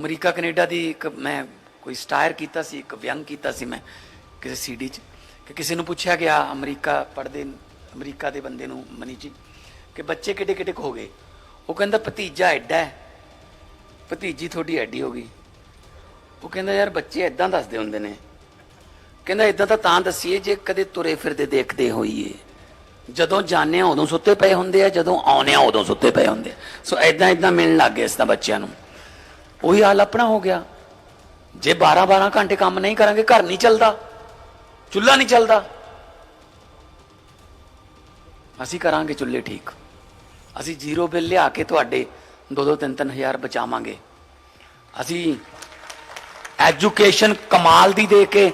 America, Canada ਦੀ ਇੱਕ ਮੈਂ ਕੋਈ ਸਟਾਇਰ ਕੀਤਾ ਸੀ, ਇੱਕ ਵਿਅੰਗ ਕੀਤਾ ਸੀ ਮੈਂ ਕਿਸੇ ਸੀਡੀ 'ਚ ਕਿ ਕਿਸੇ ਨੂੰ ਪੁੱਛਿਆ ਗਿਆ ਅਮਰੀਕਾ ਪੜਦੇ ਅਮਰੀਕਾ ਦੇ ਬੰਦੇ ਨੂੰ ਮਨੀ ਜੀ ਕਿ ਬੱਚੇ ਕਿੱਡੇ ਕਿੱਡੇ ਕੁ ਹੋ ਗਏ? ਉਹ ਕਹਿੰਦਾ, ਭਤੀਜਾ ਐਡਾ ਹੈ, ਭਤੀਜੀ ਤੁਹਾਡੀ ਐਡੀ ਹੋ ਗਈ। ਉਹ ਕਹਿੰਦਾ, ਯਾਰ ਬੱਚੇ ਐਦਾਂ ਦੱਸਦੇ ਹੁੰਦੇ ਨੇ। ਕਹਿੰਦਾ ਇਦਾਂ ਤਾਂ ਤਾਂ ਦਸੀਏ ਜੇ ਕਦੇ ਤੁਰੇ ਫਿਰਦੇ ਦੇਖਦੇ ਹੋਈਏ। ਜਦੋਂ ਜਾਣੇ ਆ ਉਦੋਂ ਸੁੱਤੇ ਪਏ ਹੁੰਦੇ ਆ, ਜਦੋਂ ਆਉਨੇ ਆ ਉਦੋਂ ਸੁੱਤੇ ਪਏ ਹੁੰਦੇ ਆ। ਸੋ ਐਦਾਂ ਐਦਾਂ ਮਿਲਣ ਲੱਗ ਗਏ ਇਸ ਤਾਂ ਬੱਚਿਆਂ ਨੂੰ। ਉਹੀ ਹਾਲ ਆਪਣਾ ਹੋ ਗਿਆ। ਜੇ 12 12 ਘੰਟੇ ਕੰਮ ਨਹੀਂ ਕਰਾਂਗੇ, ਘਰ ਨਹੀਂ ਚੱਲਦਾ, ਚੁੱਲ੍ਹਾ ਨਹੀਂ ਚੱਲਦਾ। ਅਸੀਂ ਕਰਾਂਗੇ ਚੁੱਲ੍ਹੇ ਠੀਕ। ਅਸੀਂ ਜ਼ੀਰੋ ਬਿੱਲ ਲਿਆ ਕੇ ਤੁਹਾਡੇ 2-2 3-3 ਹਜ਼ਾਰ ਬਚਾਵਾਂਗੇ। ਅਸੀਂ ਐਜੂਕੇਸ਼ਨ ਕਮਾਲ ਦੀ ਦੇ ਕੇ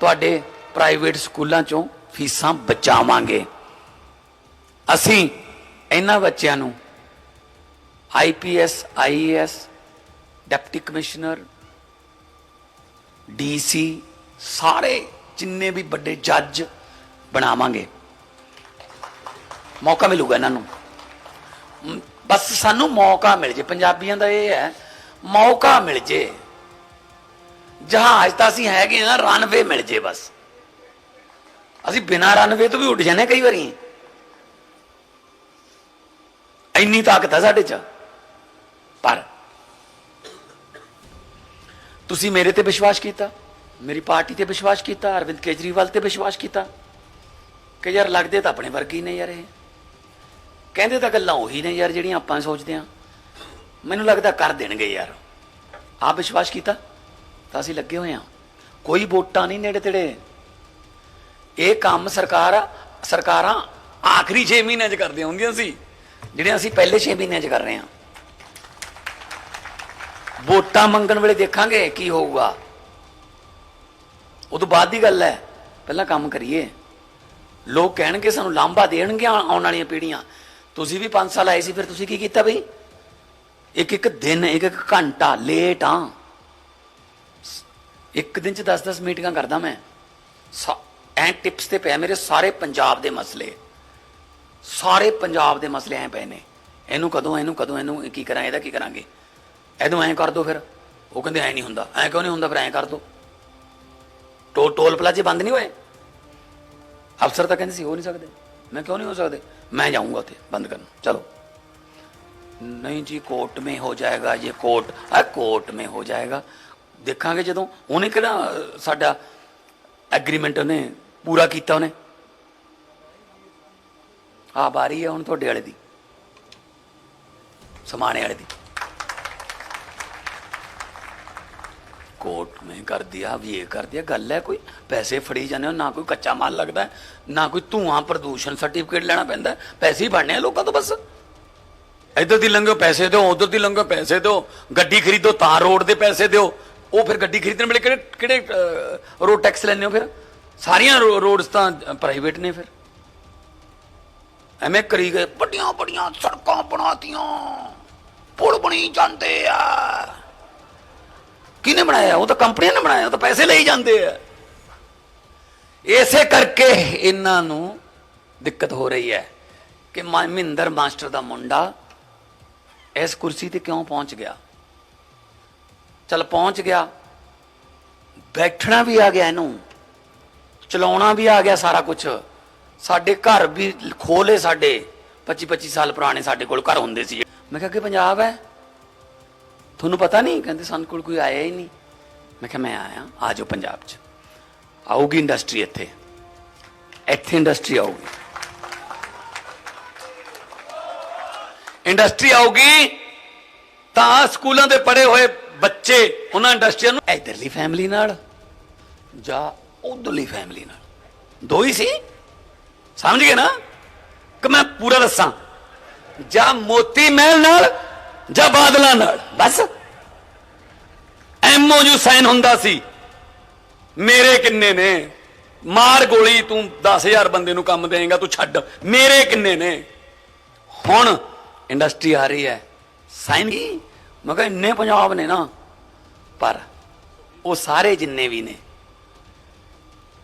ਤੁਹਾਡੇ ਪ੍ਰਾਈਵੇਟ ਸਕੂਲਾਂ ਚੋਂ ਫੀਸਾਂ ਬਚਾਵਾਂਗੇ। ਅਸੀਂ ਇਹਨਾਂ ਬੱਚਿਆਂ ਨੂੰ IPS IAS deputy commissioner, DC, ਸਾਰੇ ਜਿੰਨੇ ਵੀ ਵੱਡੇ ਜੱਜ ਬਣਾਵਾਂਗੇ। ਮੌਕਾ ਮਿਲੂਗਾ ਇਹਨਾਂ ਨੂੰ। ਬਸ ਸਾਨੂੰ ਮੌਕਾ ਮਿਲ ਜੇ, ਪੰਜਾਬੀਆਂ ਦਾ ਇਹ ਹੈ, ਮੌਕਾ ਮਿਲ ਜੇ। ਜਹਾਜ਼ ਤਾਂ ਅਸੀਂ ਹੈਗੇ ਆ ਰਨਵੇ ਮਿਲ ਜੇ ਬਸ। ਅਸੀਂ ਬਿਨਾਂ ਰਨਵੇ ਤੋਂ ਵੀ ਉੱਡ ਜਾਂਦੇ ਹਾਂ ਕਈ ਵਾਰੀ। ਇੰਨੀ ਤਾਕਤ ਹੈ ਸਾਡੇ 'ਚ ਪਰ ਤੁਸੀਂ ਮੇਰੇ ਤੇ ਵਿਸ਼ਵਾਸ ਕੀਤਾ, ਮੇਰੀ ਪਾਰਟੀ ਤੇ ਵਿਸ਼ਵਾਸ ਕੀਤਾ, ਅਰਵਿੰਦ ਕੇਜਰੀਵਾਲ ਤੇ ਵਿਸ਼ਵਾਸ ਕੀਤਾ ਕਿ ਯਾਰ ਲੱਗਦੇ ਤਾਂ ਆਪਣੇ ਵਰਗੇ ਹੀ ਨੇ ਯਾਰ ਇਹ। ਕਹਿੰਦੇ ਤਾਂ ਗੱਲਾਂ ਉਹੀ ਨੇ ਯਾਰ ਜਿਹੜੀਆਂ ਆਪਾਂ ਸੋਚਦੇ ਆ ਮੈਨੂੰ ਲੱਗਦਾ ਕਰ ਦੇਣਗੇ ਯਾਰ। ਆਪ ਵਿਸ਼ਵਾਸ ਕੀਤਾ ਤਾਂ ਅਸੀਂ ਲੱਗੇ ਹੋਏ ਆ ਕੋਈ ਵੋਟਾਂ ਨਹੀਂ ਨੇੜੇ ਤੇੜੇ। ਇਹ ਕੰਮ ਸਰਕਾਰ, ਸਰਕਾਰਾਂ ਆਖਰੀ 6 ਮਹੀਨਿਆਂ 'ਚ ਕਰਦੀਆਂ ਹੁੰਦੀਆਂ ਸੀ। ਜਿਹੜੀਆਂ ਅਸੀਂ ਪਹਿਲੇ 6 ਮਹੀਨਿਆਂ 'ਚ ਕਰ ਰਹੇ ਹਾਂ। ਵੋਟਾਂ ਮੰਗਣ ਵੇਲੇ ਦੇਖਾਂਗੇ ਕੀ ਹੋਊਗਾ। ਉਹ ਤੋਂ ਬਾਅਦ ਦੀ ਗੱਲ ਹੈ, ਪਹਿਲਾਂ ਕੰਮ ਕਰੀਏ। ਲੋਕ ਕਹਿਣਗੇ ਸਾਨੂੰ ਲਾਂਭਾ ਦੇਣਗੇ ਆਉਣ ਵਾਲੀਆਂ ਪੀੜ੍ਹੀਆਂ। ਤੁਸੀਂ ਵੀ 5 ਸਾਲ ਆਏ ਸੀ, ਫਿਰ ਤੁਸੀਂ ਕੀ ਕੀਤਾ ਬਈ? ਇੱਕ ਇੱਕ ਦਿਨ, ਇੱਕ ਇੱਕ ਘੰਟਾ ਲੇਟ ਆ ਇੱਕ ਦਿਨ ਚ 10-10 ਮੀਟਿੰਗਾਂ ਕਰਦਾ ਮੈਂ। ਸਾ- ਐਂ ਟਿਪਸ ਤੇ ਪਿਆ ਮੇਰੇ ਸਾਰੇ ਪੰਜਾਬ ਦੇ ਮਸਲੇ। ਸਾਰੇ ਪੰਜਾਬ ਦੇ ਮਸਲੇ ਐ ਪਏ ਨੇ। ਇਹਨੂੰ ਕਦੋਂ ਇਹਨੂੰ ਕਦੋਂ, ਇਹਨੂੰ ਕੀ ਕਰਾਂ, ਇਹਦਾ ਕੀ ਕਰਾਂਗੇ? ਇਹਨੂੰ ਐਂ ਕਰ ਦੋ ਫਿਰ। ਉਹ ਕਹਿੰਦੇ ਐਂ ਨਹੀਂ ਹੁੰਦਾ। ਐਂ ਕਿਉਂ ਨਹੀਂ ਹੁੰਦਾ ਫਿਰ? ਐਂ ਕਰ ਦੋ। ਟੋਲ ਟੋਲ ਪਲਾਜ਼ੇ ਬੰਦ ਨਹੀਂ ਹੋਏ? ਅਫਸਰ ਤਾਂ ਕਹਿੰਦੇ ਸੀ, ਹੋ ਨਹੀਂ ਸਕਦੇ। ਮੈਂ ਕਿਉਂ ਨਹੀਂ ਹੋ ਸਕਦੇ? ਮੈਂ ਜਾਊਂਗਾ ਉੱਥੇ ਬੰਦ ਕਰਨ। ਚਲੋ। ਨਹੀਂ ਜੀ, ਕੋਰਟ ਮੇ ਹੋ ਜਾਏਗਾ ਇਹ ਕੋਰਟ। ਆ ਕੋਰਟ ਮੇ ਹੋ ਜਾਏਗਾ। ਦੇਖਾਂਗੇ ਜਦੋਂ। ਉਹਨੇ ਕਿਹੜਾ ਸਾਡਾ ਐਗਰੀਮੈਂਟ ਉਹਨੇ ਪੂਰਾ ਕੀਤਾ ਉਹਨੇ? ਆ ਬਾਰੀ ਹੈ ਹੁਣ ਤੁਹਾਡੇ ਵਾਲੇ ਦੀ। ਸਮਾਣੇ ਵਾਲੇ ਦੀ। ਕੋਰਟ में कर दिया अब ये कर दिया ਗੱਲ ਹੈ ਕੋਈ ਪੈਸੇ ਫੜੀ ਜਾਂਦੇ ਹੋ ਨਾ ਕੋਈ ਕੱਚਾ ਮਾਲ ਲੱਗਦਾ ਹੈ, ਨਾ ਕੋਈ ਧੂਆਂ ਪ੍ਰਦੂਸ਼ਣ ਸਰਟੀਫਿਕੇਟ ਲੈਣਾ ਪੈਂਦਾ ਹੈ, ਪੈਸੇ ਹੀ ਬਣਨੇ ਆ ਲੋਕਾਂ ਤੋਂ ਬਸ ਇੱਧਰ ਦੀ ਲੰਘੋ ਪੈਸੇ ਦਿਓ ਉਧਰ ਦੀ ਲੰਘੋ ਪੈਸੇ ਦਿਓ ਗੱਡੀ ਖਰੀਦੋ ਤਾਂ ਰੋਡ ਦੇ ਪੈਸੇ ਦਿਓ ਉਹ ਫਿਰ ਗੱਡੀ ਖਰੀਦਣ ਵੇਲੇ ਕਿਹੜੇ ਕਿਹੜੇ ਰੋਡ ਟੈਕਸ ਲੈਂਦੇ ਹੋ ਫਿਰ ਸਾਰੀਆਂ ਰੋਡਸ ਤਾਂ ਪ੍ਰਾਈਵੇਟ ਨੇ ਫਿਰ ਐਵੇਂ ਕਰੀ ਗਏ ਵੱਡੀਆਂ ਵੱਡੀਆਂ ਸੜਕਾਂ ਬਣਾਤੀਆਂ ਪੁਲ ਬਣੀ ਜਾਂਦੇ ਆ ਕਿਹਨੇ ਬਣਾਇਆ? ਉਹ ਤਾਂ ਕੰਪਨੀਆਂ ਨੇ ਬਣਾਇਆ, ਉਹ ਤਾਂ ਪੈਸੇ ਲਈ ਜਾਂਦੇ ਆ। ਇਸੇ ਕਰਕੇ ਇਹਨਾਂ ਨੂੰ ਦਿੱਕਤ ਹੋ ਰਹੀ ਹੈ ਕਿ ਮਹਿੰਦਰ ਮਾਸਟਰ ਦਾ ਮੁੰਡਾ ਇਸ ਕੁਰਸੀ ਤੇ ਕਿਉਂ ਪਹੁੰਚ ਗਿਆ? ਚਲ ਪਹੁੰਚ ਗਿਆ। ਬੈਠਣਾ ਵੀ ਆ ਗਿਆ ਇਹਨੂੰ। ਚਲਾਉਣਾ ਵੀ ਆ ਗਿਆ ਸਾਰਾ ਕੁਝ ਸਾਡੇ ਘਰ ਵੀ ਖੋਲੇ ਸਾਡੇ। 25 25 ਸਾਲ ਪੁਰਾਣੇ ਸਾਡੇ ਕੋਲ ਘਰ ਹੁੰਦੇ ਸੀ। ਮੈਂ ਕਿਹਾ ਕਿ ਪੰਜਾਬ ਹੈ? ਤੁਹਾਨੂੰ ਪਤਾ ਨਹੀਂ? ਕਹਿੰਦੇ ਸਾਨੂੰ ਕੋਲ ਕੋਈ ਆਇਆ ਹੀ ਨਹੀਂ। ਮੈਂ ਕਿਹਾ, ਮੈਂ ਆਇਆ। ਆ ਜਾਓ ਪੰਜਾਬ 'ਚ। ਆਊਗੀ ਇੰਡਸਟਰੀ ਇੱਥੇ। ਇੱਥੇ ਇੰਡਸਟਰੀ ਆਊਗੀ। ਇੰਡਸਟਰੀ ਆਊਗੀ ਤਾਂ ਸਕੂਲਾਂ ਦੇ ਪੜੇ ਹੋਏ ਬੱਚੇ ਉਹਨਾਂ ਇੰਡਸਟਰੀਆਂ ਨੂੰ ਇਧਰਲੀ ਫੈਮਿਲੀ ਨਾਲ ਜਾਂ ਉਧਰਲੀ ਫੈਮਿਲੀ ਨਾਲ। ਦੋ ਹੀ ਸੀ। ਸਮਝ ਗਏ ਨਾ? ਕਿ ਮੈਂ ਪੂਰਾ ਦੱਸਾਂ। ਜਾਂ ਮੋਤੀ ਮਹਿਲ ਨਾਲ ਜਾਂ ਬਾਦਲਾਂ ਨਾਲ। ਬਸ। ਐਮਓਯੂ ਸਾਈਨ ਹੁੰਦਾ ਸੀ। ਮੇਰੇ ਕਿੰਨੇ ਨੇ? ਮਾਰ ਗੋਲੀ ਤੂੰ 10000 ਬੰਦੇ ਨੂੰ ਕੰਮ ਦੇਏਗਾ, ਤੂੰ ਛੱਡ। ਮੇਰੇ ਕਿੰਨੇ ਨੇ? ਹੁਣ ਇੰਡਸਟਰੀ ਆ ਰਹੀ ਹੈ। ਸਾਈਨ ਕੀ? ਮੈਂ ਕਿਹਾ ਇੰਨੇ ਪੰਜਾਬ ਨੇ ਨਾ। ਪਰ ਉਹ ਸਾਰੇ ਜਿੰਨੇ ਵੀ ਨੇ,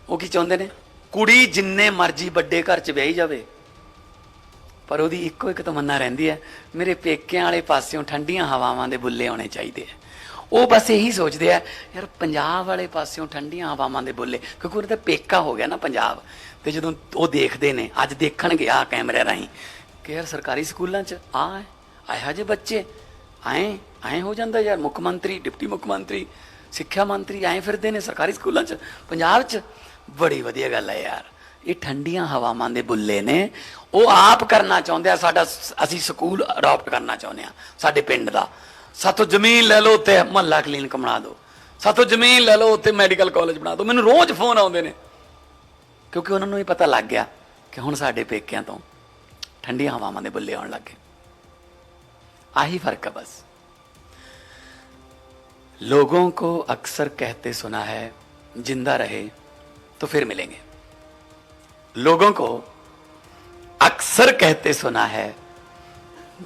ਉਹ ਕੀ ਚਾਹੁੰਦੇ ਨੇ? ਕੁੜੀ ਜਿੰਨੇ ਮਰਜ਼ੀ ਵੱਡੇ ਘਰ ਚ ਵਿਆਹੀ ਜਾਵੇ ਪਰ ਉਹਦੀ ਇੱਕੋ ਇੱਕ ਤਮੰਨਾ ਰਹਿੰਦੀ ਹੈ, ਮੇਰੇ ਪੇਕਿਆਂ ਵਾਲੇ ਪਾਸਿਓਂ ਠੰਡੀਆਂ ਹਵਾਵਾਂ ਦੇ ਬੁੱਲੇ ਆਉਣੇ ਚਾਹੀਦੇ ਆ। ਉਹ ਬਸ ਇਹੀ ਸੋਚਦੇ ਆ, ਯਾਰ ਪੰਜਾਬ ਵਾਲੇ ਪਾਸਿਓਂ ਠੰਡੀਆਂ ਹਵਾਵਾਂ ਦੇ ਬੁੱਲੇ, ਕਿਉਂਕਿ ਉਹਦਾ ਪੇਕਾ ਹੋ ਗਿਆ ਨਾ ਪੰਜਾਬ। ਤੇ ਜਦੋਂ ਉਹ ਦੇਖਦੇ ਨੇ, ਅੱਜ ਦੇਖਣਗੇ ਆ ਕੈਮਰੇ ਰਾਹੀਂ ਕਿ ਯਾਰ ਸਰਕਾਰੀ ਸਕੂਲਾਂ 'ਚ ਆ ਹੈ ਆਇਆ ਜੇ ਬੱਚੇ, ਆਏ ਆਏ ਹੋ ਜਾਂਦਾ ਯਾਰ ਮੁੱਖ ਮੰਤਰੀ, ਡਿਪਟੀ ਮੁੱਖ ਮੰਤਰੀ, ਸਿੱਖਿਆ ਮੰਤਰੀ ਆਏ ਫਿਰਦੇ ਨੇ ਸਰਕਾਰੀ ਸਕੂਲਾਂ 'ਚ, ਪੰਜਾਬ 'ਚ। ਬੜੀ ਵਧੀਆ ਗੱਲ ਹੈ ਯਾਰ। ਇਹ ਠੰਡੀਆਂ ਹਵਾਵਾਂ ਦੇ ਬੁੱਲੇ ਨੇ ਉਹ ਆਪ ਕਰਨਾ ਚਾਹੁੰਦੇ ਆ ਸਾਡਾ ਸ- ਅਸੀਂ ਸਕੂਲ ਅਡਾਪਟ ਕਰਨਾ ਚਾਹੁੰਦੇ ਆ ਸਾਡੇ ਪਿੰਡ ਦਾ ਸਾਥੋਂ ਜ਼ਮੀਨ ਲੈ ਲਓ ਤੇ ਮਹੱਲਾ ਕਲੀਨਿਕ ਬਣਾ ਦਿਓ ਸਾਥੋਂ ਜ਼ਮੀਨ ਲੈ ਲਓ ਤੇ ਮੈਡੀਕਲ ਕਾਲਜ ਬਣਾ ਦਿਓ ਮੈਨੂੰ ਰੋਜ਼ ਫੋਨ ਆਉਂਦੇ ਨੇ ਕਿਉਂਕਿ ਉਹਨਾਂ ਨੂੰ ਇਹ ਪਤਾ ਲੱਗ ਗਿਆ ਕਿ ਹੁਣ ਸਾਡੇ ਪੇਕਿਆਂ ਤੋਂ ਠੰਡੀਆਂ ਹਵਾਵਾਂ ਦੇ ਬੁੱਲੇ ਆਉਣ ਲੱਗੇ ਆਹੀ ਫਰਕ ਹੈ ਬਸ लोगों को अक्सर कहते सुना है जिंदा रहे तो फिर मिलेंगे लोगों को अक्सर कहते सुना है,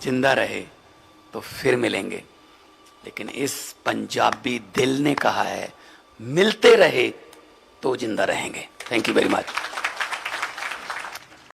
ज़िंदा रहे तो फिर मिलेंगे। लेकिन इस पंजाबी दिल ने कहा है, मिलते रहे तो ज़िंदा रहेंगे। Thank you very much